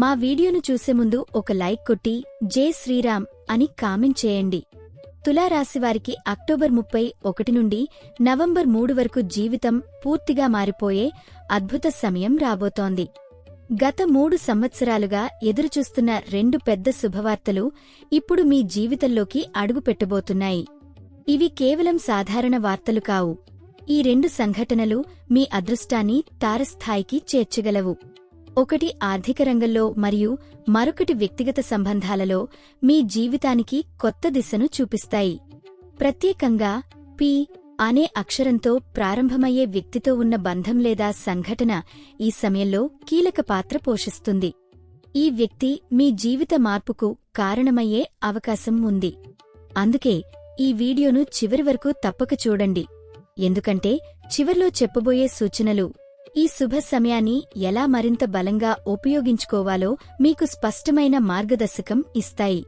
మా వీడియోను చూసే ముందు ఒక లైక్ కొట్టి జై శ్రీరామ్ అని కామెంట్ చేయండి. తులారాశివారికి అక్టోబర్ ముప్పై ఒకటి నుండి నవంబర్ మూడు వరకు జీవితం పూర్తిగా మారిపోయే అద్భుత సమయం రాబోతోంది. గత మూడు సంవత్సరాలుగా ఎదురుచూస్తున్న రెండు పెద్ద శుభవార్తలు ఇప్పుడు మీ జీవితంలోకి అడుగుపెట్టబోతున్నాయి ఇవి కేవలం సాధారణ వార్తలు కావు. ఈ రెండు సంఘటనలు మీ అదృష్టాన్ని తారస్థాయికి చేర్చగలవు. ఒకటి ఆర్థిక రంగంలో మరియు మరొకటి వ్యక్తిగత సంబంధాలలో మీ జీవితానికి కొత్త దిశను చూపిస్తాయి. ప్రత్యేకంగా పి అనే అక్షరంతో ప్రారంభమయ్యే వ్యక్తితో ఉన్న బంధం లేదా సంఘటన ఈ సమయంలో కీలక పాత్ర పోషిస్తుంది. ఈ వ్యక్తి మీ జీవిత మార్పుకు కారణమయ్యే అవకాశం ఉంది. అందుకే ఈ వీడియోను చివరి వరకు తప్పక చూడండి. ఎందుకంటే చివర్లో చెప్పబోయే సూచనలు ఈ శుభ సమయాన్ని ఎలా మరింత బలంగా ఉపయోగించుకోవాలో మీకు స్పష్టమైన మార్గదర్శకం ఇస్తాయి.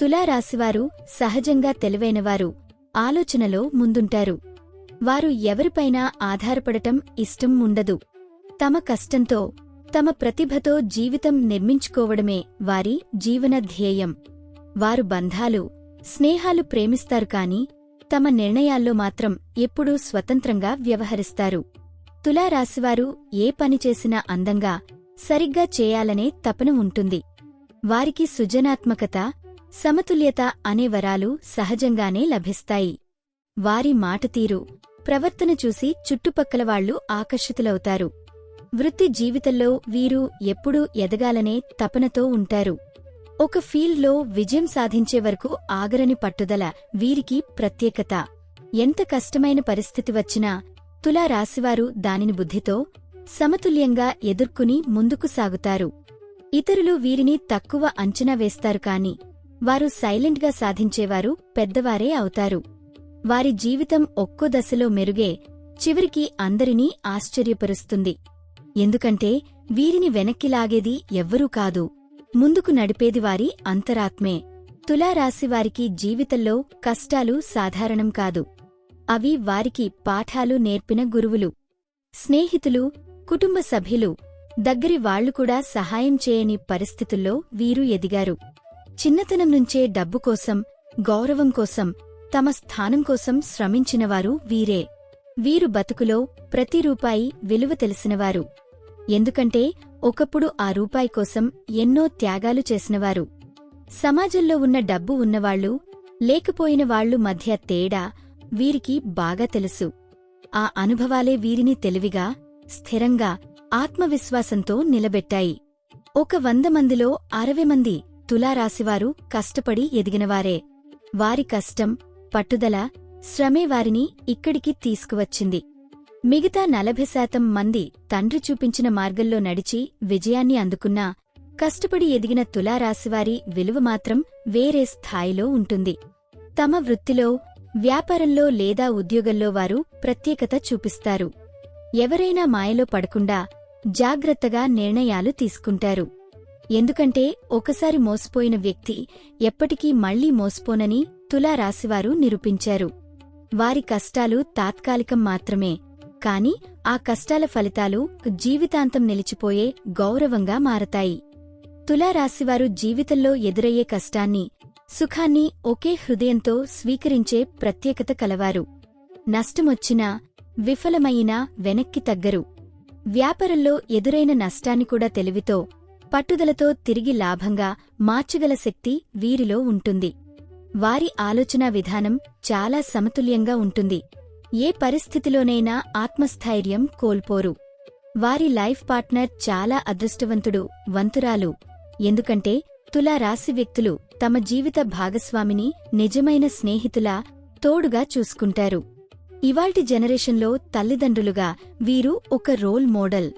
తులారాశివారు సహజంగా తెలివైనవారు. ఆలోచనలో ముందుంటారు. వారు ఎవరిపైనా ఆధారపడటం ఇష్టం ఉండదు. తమ కష్టంతో తమ ప్రతిభతో జీవితం నిర్మించుకోవడమే వారి జీవన ధ్యేయం. వారు బంధాలు స్నేహాలు ప్రేమిస్తారు కాని తమ నిర్ణయాల్లో మాత్రం ఎప్పుడూ స్వతంత్రంగా వ్యవహరిస్తారు. తులారాశివారు ఏ పని చేసినా అందంగా సరిగ్గా చేయాలనే తపన ఉంటుంది. వారికి సృజనాత్మకత సమతుల్యత అనే వరాలు సహజంగానే లభిస్తాయి. వారి మాటతీరు ప్రవర్తన చూసి చుట్టుపక్కల వాళ్ళు ఆకర్షితులవుతారు. వృత్తి జీవితంలో వీరు ఎప్పుడూ ఎదగాలనే తపనతో ఉంటారు. ఒక ఫీల్డ్లో విజయం సాధించే వరకు ఆగరని పట్టుదల వీరికి ప్రత్యేకత. ఎంత కష్టమైన పరిస్థితి వచ్చినా తులారాశివారు దానిని బుద్ధితో సమతుల్యంగా ఎదుర్కొని ముందుకు సాగుతారు. ఇతరులు వీరిని తక్కువ అంచనా వేస్తారు కాని వారు సైలెంట్గా సాధించేవారు పెద్దవారే అవుతారు. వారి జీవితం ఒక్కో దశలో మెరుగే చివరికి అందరినీ ఆశ్చర్యపరుస్తుంది. ఎందుకంటే వీరిని వెనక్కి లాగేది ఎవ్వరూ కాదు. ముందుకు నడిపేది వారి అంతరాత్మే. తులారాశివారికి జీవితంలో కష్టాలు సాధారణం కాదు. అవి వారికి పాఠాలు నేర్పిన గురువులు. స్నేహితులు కుటుంబ సభ్యులు దగ్గరి వాళ్ళు కూడా సహాయం చేయని పరిస్థితుల్లో వీరు ఎదిగారు. చిన్నతనం నుంచే డబ్బు కోసం గౌరవం కోసం తమ స్థానం కోసం శ్రమించినవారు వీరే. వీరు బతుకులో ప్రతి రూపాయి విలువ తెలిసినవారు. ఎందుకంటే ఒకప్పుడు ఆ రూపాయి కోసం ఎన్నో త్యాగాలు చేసినవారు. సమాజంలో ఉన్న డబ్బు ఉన్నవాళ్ళు లేకపోయిన వాళ్ళు మధ్య తేడా వీరికి బాగా తెలుసు. ఆ అనుభవాలే వీరిని తెలివిగా స్థిరంగా ఆత్మవిశ్వాసంతో నిలబెట్టాయి. ఒక వంద మందిలో అరవై మంది తులారాశివారు కష్టపడి ఎదిగినవారే. వారి కష్టం పట్టుదల శ్రమే వారిని ఇక్కడికి తీసుకువచ్చింది. మిగతా నలభై శాతం మంది తండ్రి చూపించిన మార్గంలో నడిచి విజయాన్ని అందుకున్నా కష్టపడి ఎదిగిన తులారాశివారి విలువ మాత్రం వేరే స్థాయిలో ఉంటుంది. తమ వృత్తిలో వ్యాపారంలో లేదా ఉద్యోగంలో వారు ప్రత్యేకత చూపిస్తారు. ఎవరైనా మాయలో పడకుండా జాగ్రత్తగా నిర్ణయాలు తీసుకుంటారు. ఎందుకంటే ఒకసారి మోసపోయిన వ్యక్తి ఎప్పటికీ మళ్ళీ మోసపోనని తులారాశివారు నిరూపించారు. వారి కష్టాలు తాత్కాలికం మాత్రమే కాని ఆ కష్టాల ఫలితాలు జీవితాంతం నిలిచిపోయే గౌరవంగా మారతాయి. తులారాశివారు జీవితంలో ఎదురయ్యే కష్టాన్ని సుఖాన్ని ఒకే హృదయంతో స్వీకరించే ప్రత్యేకత కలవారు. నష్టమొచ్చినా విఫలమయినా వెనక్కి తగ్గరు. వ్యాపారంలో ఎదురైన నష్టాన్ని కూడా తెలివితో పట్టుదలతో తిరిగి లాభంగా మార్చగల శక్తి వీరిలో ఉంటుంది. వారి ఆలోచనా విధానం చాలా సమతుల్యంగా ఉంటుంది. ఏ పరిస్థితిలోనైనా ఆత్మస్థైర్యం కోల్పోరు. వారి లైఫ్ పార్ట్నర్ చాలా అదృష్టవంతుడు వంతురాలు. ఎందుకంటే తులారాశి వ్యక్తులు తమ జీవిత భాగస్వామిని నిజమైన స్నేహితులా తోడుగా చూసుకుంటారు. ఇవాల్టి జనరేషన్లో తల్లిదండ్రులుగా వీరు ఒక రోల్ మోడల్.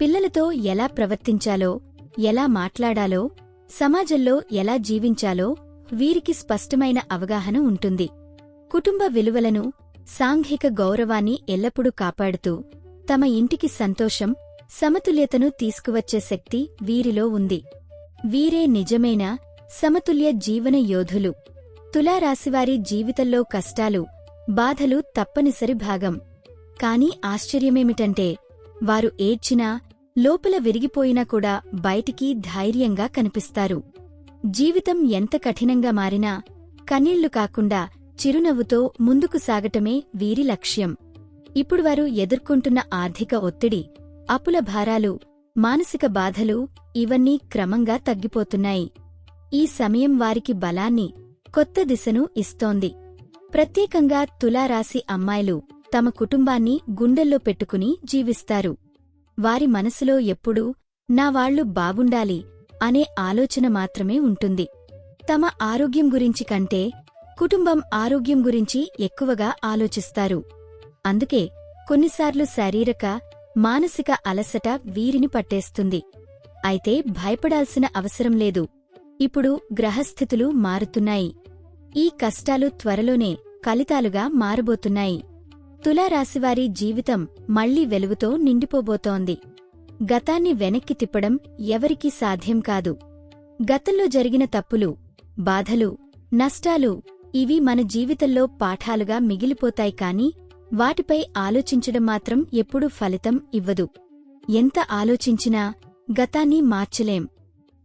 పిల్లలతో ఎలా ప్రవర్తించాలో ఎలా మాట్లాడాలో సమాజంలో ఎలా జీవించాలో వీరికి స్పష్టమైన అవగాహన ఉంటుంది. కుటుంబ విలువలను సాంఘిక గౌరవాన్ని ఎల్లప్పుడూ కాపాడుతూ తమ ఇంటికి సంతోషం సమతుల్యతను తీసుకువచ్చే శక్తి వీరిలో ఉంది. వీరే నిజమైన సమతుల్య జీవన యోధులు. తులారాశివారి జీవితంలో కష్టాలు బాధలు తప్పనిసరి భాగం. కాని ఆశ్చర్యమేమిటంటే వారు ఏడ్చినా లోపల విరిగిపోయినా కూడా బయటికి ధైర్యంగా కనిపిస్తారు. జీవితం ఎంత కఠినంగా మారినా కన్నీళ్ళు కాకుండా చిరునవ్వుతో ముందుకు సాగటమే వీరి లక్ష్యం. ఇప్పుడు వారు ఎదుర్కొంటున్న ఆర్థిక ఒత్తిడి అప్పుల భారాలు మానసిక బాధలు ఇవన్నీ క్రమంగా తగ్గిపోతున్నాయి. ఈ సమయం వారికి బలాన్ని కొత్త దిశను ఇస్తోంది. ప్రత్యేకంగా తులారాశి అమ్మాయిలు తమ కుటుంబాన్ని గుండెల్లో పెట్టుకుని జీవిస్తారు. వారి మనసులో ఎప్పుడూ నా వాళ్ళు బాగుండాలి అనే ఆలోచన మాత్రమే ఉంటుంది. తమ ఆరోగ్యం గురించి కంటే కుటుంబం ఆరోగ్యం గురించి ఎక్కువగా ఆలోచిస్తారు. అందుకే కొన్నిసార్లు శారీరక మానసిక అలసట వీరిని పట్టేస్తుంది. అయితే భయపడాల్సిన అవసరం లేదు. ఇప్పుడు గ్రహస్థితులు మారుతున్నాయి. ఈ కష్టాలు త్వరలోనే ఫలితాలుగా మారబోతున్నాయి. తులారాశివారి జీవితం మళ్ళీ వెలుగుతో నిండిపోబోతోంది. గతాన్ని వెనక్కి తిప్పడం ఎవరికీ సాధ్యం కాదు. గతంలో జరిగిన తప్పులు బాధలు నష్టాలు ఇవి మన జీవితంలో పాఠాలుగా మిగిలిపోతాయి కాని వాటిపై ఆలోచించడం మాత్రం ఎప్పుడూ ఫలితం ఇవ్వదు. ఎంత ఆలోచించినా గతాన్ని మార్చలేం.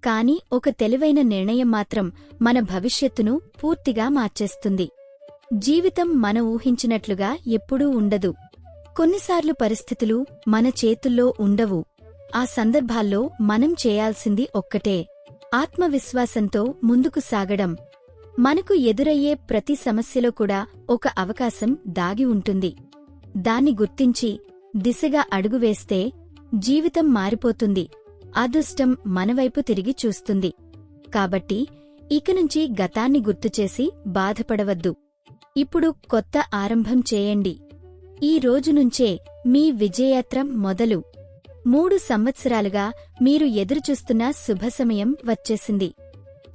కాని ఒక తెలివైన నిర్ణయం మాత్రం మన భవిష్యత్తును పూర్తిగా మార్చేస్తుంది. జీవితం మన ఊహించినట్లుగా ఎప్పుడూ ఉండదు. కొన్నిసార్లు పరిస్థితులు మన చేతుల్లో ఉండవు. ఆ సందర్భాల్లో మనం చేయాల్సింది ఒక్కటే. ఆత్మవిశ్వాసంతో ముందుకు సాగడం. మనకు ఎదురయ్యే ప్రతి సమస్యలో కూడా ఒక అవకాశం దాగి ఉంటుంది. దాన్ని గుర్తించి దిశగా అడుగువేస్తే జీవితం మారిపోతుంది. అదృష్టం మనవైపు తిరిగి చూస్తుంది. కాబట్టి ఇక నుంచి గతాన్ని గుర్తుచేసి బాధపడవద్దు. ఇప్పుడు కొత్త ఆరంభం చేయండి. ఈ రోజు నుంచే మీ విజయయాత్ర మొదలు. మూడు సంవత్సరాలుగా మీరు ఎదురుచూస్తున్న శుభ సమయం వచ్చేసింది.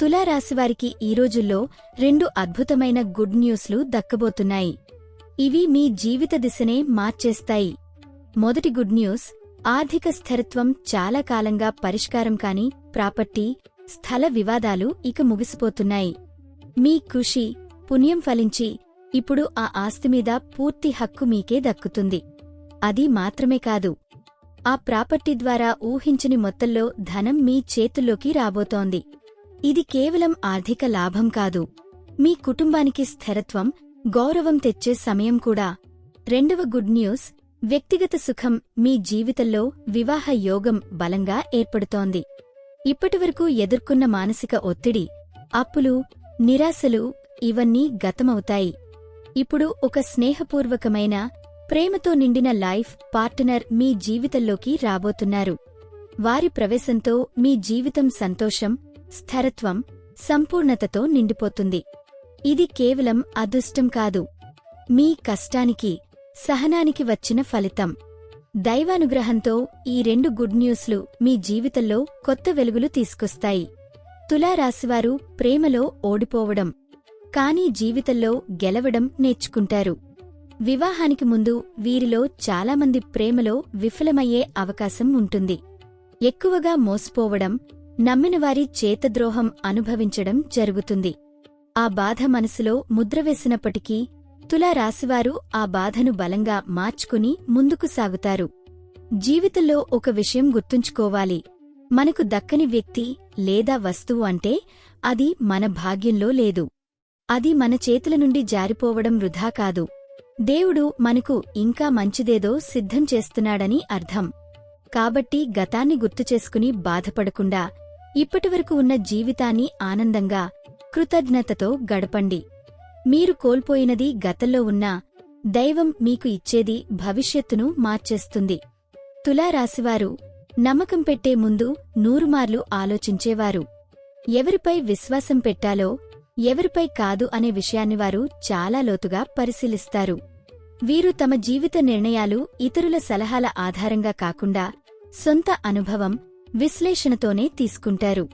తులారాశివారికి ఈ రోజుల్లో రెండు అద్భుతమైన గుడ్ న్యూస్లు దక్కబోతున్నాయి. ఇవి మీ జీవిత దిశనే మార్చేస్తాయి. మొదటి గుడ్ న్యూస్ ఆర్థిక స్థిరత్వం చాలా కాలంగా పరిష్కారం కాని ప్రాపర్టీ స్థల వివాదాలు ఇక ముగిసిపోతున్నాయి. మీ కృషి పుణ్యం ఫలించి ఇప్పుడు ఆ ఆస్తి మీద పూర్తి హక్కు మీకే దక్కుతుంది. అది మాత్రమే కాదు ఆ ప్రాపర్టీ ద్వారా ఊహించని మొత్తంలో ధనం మీ చేతుల్లోకి రాబోతోంది. ఇది కేవలం ఆర్థిక లాభం కాదు. మీ కుటుంబానికి స్థిరత్వం గౌరవం తెచ్చే సమయం కూడా. రెండవ గుడ్ న్యూస్ వ్యక్తిగత సుఖం మీ జీవితంలో వివాహ యోగం బలంగా ఏర్పడుతోంది. ఇప్పటివరకు ఎదుర్కొన్న మానసిక ఒత్తిడి అప్పులు నిరాశలు ఇవన్నీ గతమవుతాయి. ఇప్పుడు ఒక స్నేహపూర్వకమైన ప్రేమతో నిండిన లైఫ్ పార్టనర్ మీ జీవితంలోకి రాబోతున్నారు. వారి ప్రవేశంతో మీ జీవితం సంతోషం స్థిరత్వం సంపూర్ణతతో నిండిపోతుంది. ఇది కేవలం అదృష్టం కాదు. మీ కష్టానికి సహనానికి వచ్చిన ఫలితం. దైవానుగ్రహంతో ఈ రెండు గుడ్ న్యూస్లు మీ జీవితంలో కొత్త వెలుగులు తీసుకొస్తాయి. తులారాశివారు ప్రేమలో ఓడిపోవడం కానీ జీవితంలో గెలవడం నేర్చుకుంటారు. వివాహానికి ముందు వీరిలో చాలామంది ప్రేమలో విఫలమయ్యే అవకాశం ఉంటుంది. ఎక్కువగా మోసపోవడం నమ్మినవారి చేతద్రోహం అనుభవించడం జరుగుతుంది. ఆ బాధ మనసులో ముద్రవేసినప్పటికీ తులారాశివారు ఆ బాధను బలంగా మార్చుకుని ముందుకు సాగుతారు. జీవితంలో ఒక విషయం గుర్తుంచుకోవాలి. మనకు దక్కని వ్యక్తి లేదా వస్తువు అంటే అది మన భాగ్యంలో లేదు. అది మన చేతుల నుండి జారిపోవడం వృధా కాదు. దేవుడు మనకు ఇంకా మంచిదేదో సిద్ధం చేస్తున్నాడని అర్థం. కాబట్టి గతాన్ని గుర్తుచేసుకుని బాధపడకుండా ఇప్పటివరకు ఉన్న జీవితాన్ని ఆనందంగా కృతజ్ఞతతో గడపండి. మీరు కోల్పోయినది గతంలో ఉన్నా దైవం మీకు ఇచ్చేది భవిష్యత్తును మార్చేస్తుంది. తులారాశివారు నమ్మకం పెట్టే ముందు నూరుమార్లు ఆలోచించేవారు. ఎవరిపై విశ్వాసం పెట్టాలో ఎవరిపై కాదు అనే విషయాన్ని వారు చాలా లోతుగా పరిశీలిస్తారు. వీరు తమ జీవిత నిర్ణయాలు ఇతరుల సలహాల ఆధారంగా కాకుండా సొంత అనుభవం విశ్లేషణతోనే తీసుకుంటారు.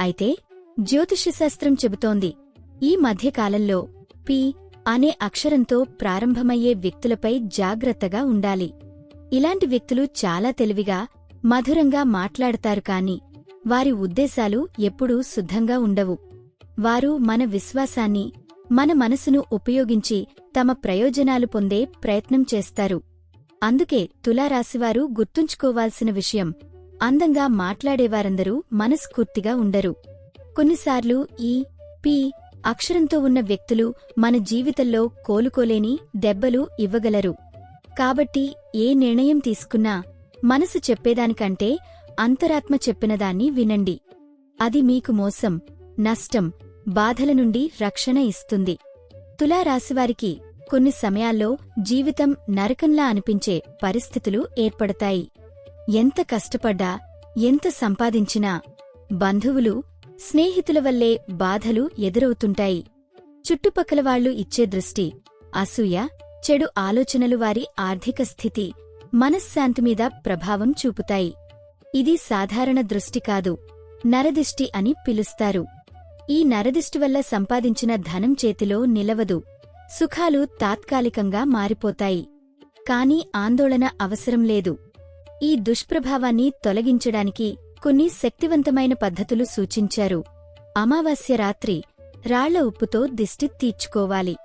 అయితే జ్యోతిష్యశాస్త్రం చెబుతోంది ఈ మధ్యకాలంలో పి అనే అక్షరంతో ప్రారంభమయ్యే వ్యక్తులపై జాగ్రత్తగా ఉండాలి. ఇలాంటి వ్యక్తులు చాలా తెలివిగా మధురంగా మాట్లాడతారు కాని వారి ఉద్దేశాలు ఎప్పుడూ శుద్ధంగా ఉండవు. వారు మన విశ్వాసాన్ని మన మనసును ఉపయోగించి తమ ప్రయోజనాలు పొందే ప్రయత్నం చేస్తారు. అందుకే తులారాశివారు గుర్తుంచుకోవాల్సిన విషయం అందంగా మాట్లాడేవారందరూ మనస్ఫూర్తిగా ఉండరు. కొన్నిసార్లు ఈ పి అక్షరంతో ఉన్న వ్యక్తులు మన జీవితంలో కోలుకోలేని దెబ్బలు ఇవ్వగలరు. కాబట్టి ఏ నిర్ణయం తీసుకున్నా మనసు చెప్పేదానికంటే అంతరాత్మ చెప్పినదాన్ని వినండి. అది మీకు మోసం నష్టం బాధల నుండి రక్షణ ఇస్తుంది. తులారాశివారికి కొన్ని సమయాల్లో జీవితం నరకంలా అనిపించే పరిస్థితులు ఏర్పడతాయి. ఎంత కష్టపడ్డా ఎంత సంపాదించినా బంధువులు స్నేహితుల వల్లే బాధలు ఎదురవుతుంటాయి. చుట్టుపక్కల వాళ్ళు ఇచ్చే దృష్టి అసూయ చెడు ఆలోచనలు వారి ఆర్థిక స్థితి మనశ్శాంతి మీద ప్రభావం చూపుతాయి. ఇది సాధారణ దృష్టి కాదు నరదిష్టి అని పిలుస్తారు. ఈ నరదిష్టి వల్ల సంపాదించిన ధనం చేతిలో నిలవదు సుఖాలు తాత్కాలికంగా మారిపోతాయి. కాని ఆందోళన అవసరం లేదు. ఈ దుష్ప్రభావాన్ని తొలగించడానికి కొన్ని శక్తివంతమైన పద్ధతులు సూచించారు. అమావాస్య రాత్రి రాళ్ళ ఉప్పుతో దిష్టి తీర్చుకోవాలి.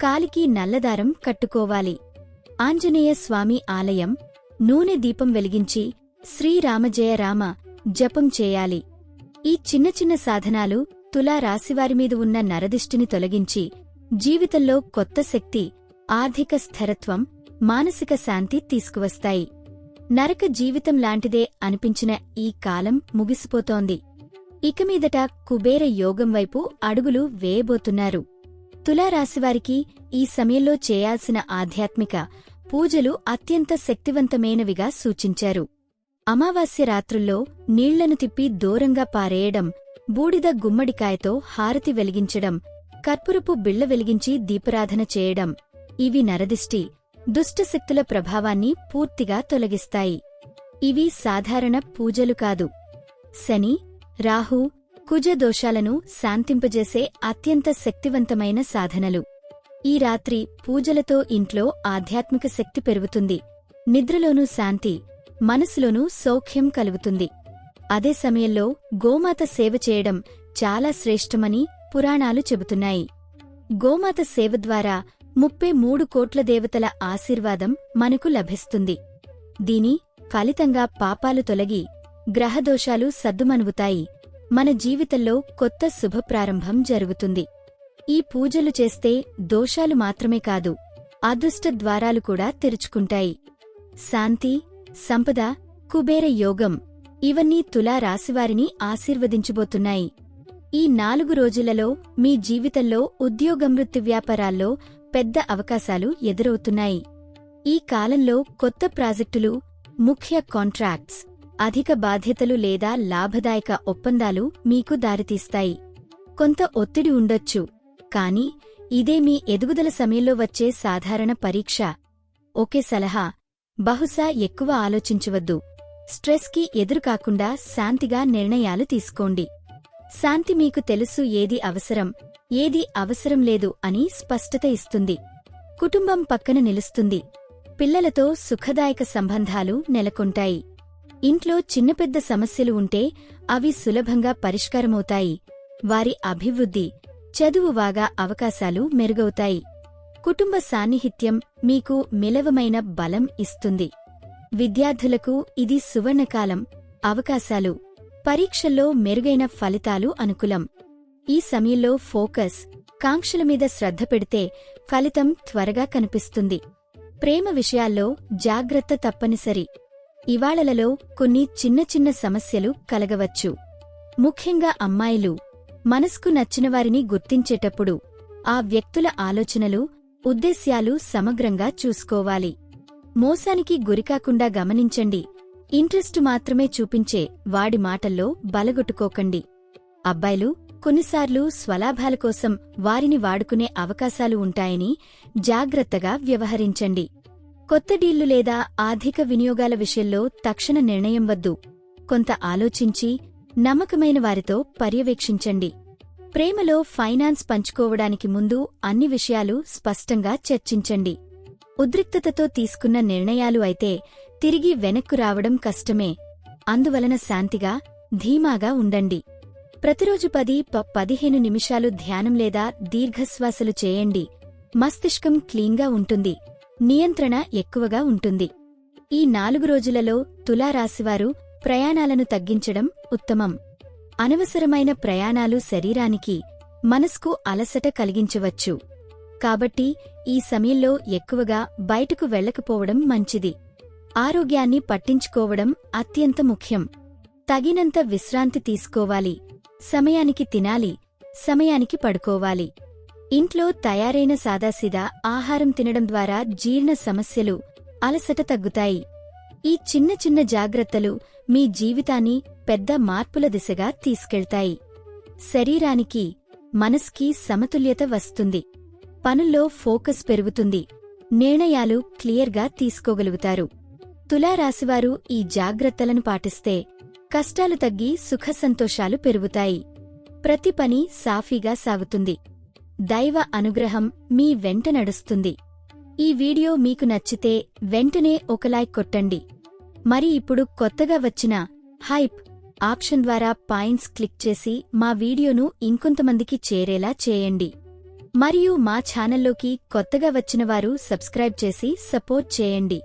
కాలికి నల్లదారం కట్టుకోవాలి. ఆంజనేయ స్వామి ఆలయం నూనె దీపం వెలిగించి శ్రీరామజయ రామ జపం చేయాలి. ఈ చిన్న చిన్న సాధనాలు తులా రాశివారిమీద ఉన్న నరదిష్టిని తొలగించి జీవితంలో కొత్త శక్తి ఆర్థిక స్థిరత్వం మానసిక శాంతి తీసుకువస్తాయి. నరక జీవితం లాంటిదే అనిపించిన ఈ కాలం ముగిసిపోతోంది. ఇక మీదట కుబేర యోగం వైపు అడుగులు వేయబోతున్నారు. తులారాశివారికి ఈ సమయంలో చేయాల్సిన ఆధ్యాత్మిక పూజలు అత్యంత శక్తివంతమైనవిగా సూచించారు. అమావాస్య రాత్రుల్లో నీళ్ళను తిప్పి దూరంగా పారేయడం బూడిద గుమ్మడికాయతో హారతి వెలిగించడం కర్పూరపు బిళ్ళ వెలిగించి దీపరాధన చేయడం ఇవి నరదిష్టి. దుష్టశక్తుల ప్రభావాన్ని పూర్తిగా తొలగిస్తాయి. ఇవి సాధారణ పూజలు కాదు. శని రాహు కుజ దోషాలను శాంతింపజేసే అత్యంత శక్తివంతమైన సాధనలు. ఈ రాత్రి పూజలతో ఇంట్లో ఆధ్యాత్మిక శక్తి పెరుగుతుంది. నిద్రలోనూ శాంతి మనసులోనూ సౌఖ్యం కలుగుతుంది. అదే సమయంలో గోమాత సేవ చేయడం చాలా శ్రేష్టమని పురాణాలు చెబుతున్నాయి. గోమాత సేవ ద్వారా ముప్పై మూడు కోట్ల దేవతల ఆశీర్వాదం మనకు లభిస్తుంది. దీని ఫలితంగా పాపాలు తొలగి గ్రహదోషాలు సద్దుమనువుతాయి మన జీవితంలో కొత్త శుభప్రారంభం జరుగుతుంది. ఈ పూజలు చేస్తే దోషాలు మాత్రమే కాదు అదృష్ట ద్వారాలు కూడా తెరుచుకుంటాయి. శాంతి సంపద కుబేర యోగం ఇవన్నీ తులా రాశివారిని ఆశీర్వదించబోతున్నాయి. ఈ నాలుగు రోజులలో మీ జీవితంలో ఉద్యోగమృత్తి వ్యాపారాల్లో పెద్ద అవకాశాలు ఎదురవుతున్నాయి. ఈ కాలంలో కొత్త ప్రాజెక్టులు ముఖ్య కాంట్రాక్ట్స్ అధిక బాధ్యతలు లేదా లాభదాయక ఒప్పందాలు మీకు దారితీస్తాయి. కొంత ఒత్తిడి ఉండొచ్చు. కాని ఇదే మీ ఎదుగుదల సమయంలో వచ్చే సాధారణ పరీక్ష. ఒకే సలహా. బహుశా ఎక్కువ ఆలోచించవద్దు. స్ట్రెస్కి ఎదురుకాకుండా శాంతిగా నిర్ణయాలు తీసుకోండి. శాంతి మీకు తెలుసు ఏది అవసరం. ఏదీ అవసరం లేదు అని స్పష్టత ఇస్తుంది. కుటుంబం పక్కన నిలుస్తుంది. పిల్లలతో సుఖదాయక సంబంధాలు నెలకొంటాయి. ఇంట్లో చిన్న పెద్ద సమస్యలు ఉంటే అవి సులభంగా పరిష్కారమవుతాయి. వారి అభివృద్ధి చదువువాగా అవకాశాలు మెరుగవుతాయి. కుటుంబ సాన్నిహిత్యం మీకు మిలవమైన బలం ఇస్తుంది. విద్యార్థులకు ఇది సువర్ణకాలం అవకాశాలు పరీక్షల్లో మెరుగైన ఫలితాలు అనుకూలం. ఈ సమయంలో ఫోకస్ కాంక్షల మీద శ్రద్ధ పెడితే ఫలితం త్వరగా కనిపిస్తుంది. ప్రేమ విషయాల్లో జాగ్రత్త తప్పనిసరి. ఇవాళలలో కొన్ని చిన్న చిన్న సమస్యలు కలగవచ్చు. ముఖ్యంగా అమ్మాయిలు. మనస్కు నచ్చినవారిని గుర్తించేటప్పుడు ఆ వ్యక్తుల ఆలోచనలు ఉద్దేశ్యాలు సమగ్రంగా చూసుకోవాలి. మోసానికి గురికాకుండా గమనించండి. ఇంట్రెస్టు మాత్రమే చూపించే వాడి మాటల్లో బలగొట్టుకోకండి. అబ్బాయిలు కొన్నిసార్లు స్వలాభాల కోసం వారిని వాడుకునే అవకాశాలు ఉంటాయని జాగ్రత్తగా వ్యవహరించండి. కొత్త డీళ్ళు లేదా ఆర్థిక వినియోగాల విషయంలో తక్షణ నిర్ణయం వద్దు. కొంత ఆలోచించి నమ్మకమైన వారితో పర్యవేక్షించండి. ప్రేమలో ఫైనాన్స్ పంచుకోవడానికి ముందు అన్ని విషయాలు స్పష్టంగా చర్చించండి. ఉద్రిక్తతతో తీసుకున్న నిర్ణయాలు అయితే తిరిగి వెనక్కు రావడం కష్టమే. అందువలన శాంతిగా ధీమాగా ఉండండి. ప్రతిరోజు పది ప పదిహేను నిమిషాలు ధ్యానం లేదా దీర్ఘశ్వాసలు చేయండి. మస్తిష్కం క్లీన్గా ఉంటుంది. నియంత్రణ ఎక్కువగా ఉంటుంది. ఈ నాలుగు రోజులలో తులారాశివారు ప్రయాణాలను తగ్గించడం ఉత్తమం. అనవసరమైన ప్రయాణాలు శరీరానికి మనస్కు అలసట కలిగించవచ్చు. కాబట్టి ఈ సమయంలో ఎక్కువగా బయటకు వెళ్ళకపోవడం మంచిది. ఆరోగ్యాన్ని పట్టించుకోవడం అత్యంత ముఖ్యం. తగినంత విశ్రాంతి తీసుకోవాలి. సమయానికి తినాలి సమయానికి పడుకోవాలి. ఇంట్లో తయారైన సాదాసీదా ఆహారం తినడం ద్వారా జీర్ణ సమస్యలు అలసట తగ్గుతాయి. ఈ చిన్న చిన్న జాగ్రత్తలు మీ జీవితాన్ని పెద్ద మార్పుల దిశగా తీసుకెళ్తాయి. శరీరానికి మనస్కి సమతుల్యత వస్తుంది. పనుల్లో ఫోకస్ పెరుగుతుంది. నిర్ణయాలు క్లియర్గా తీసుకోగలుగుతారు. తులారాశివారు ఈ జాగ్రత్తలను పాటిస్తే కష్టాలు తగ్గి సుఖసంతోషాలు పెరుగుతాయి. ప్రతి పని సాఫీగా సాగుతుంది. దైవ అనుగ్రహం మీ వెంట నడుస్తుంది. ఈ వీడియో మీకు నచ్చితే వెంటనే ఒక లైక్ కొట్టండి. మరి ఇప్పుడు కొత్తగా వచ్చిన హైప్ ఆప్షన్ ద్వారా పాయింట్స్ క్లిక్ చేసి మా వీడియోను ఇంకొంతమందికి చేరేలా చేయండి. మరియు మా ఛానల్లోకి కొత్తగా వచ్చినవారు సబ్స్క్రైబ్ చేసి సపోర్ట్ చేయండి.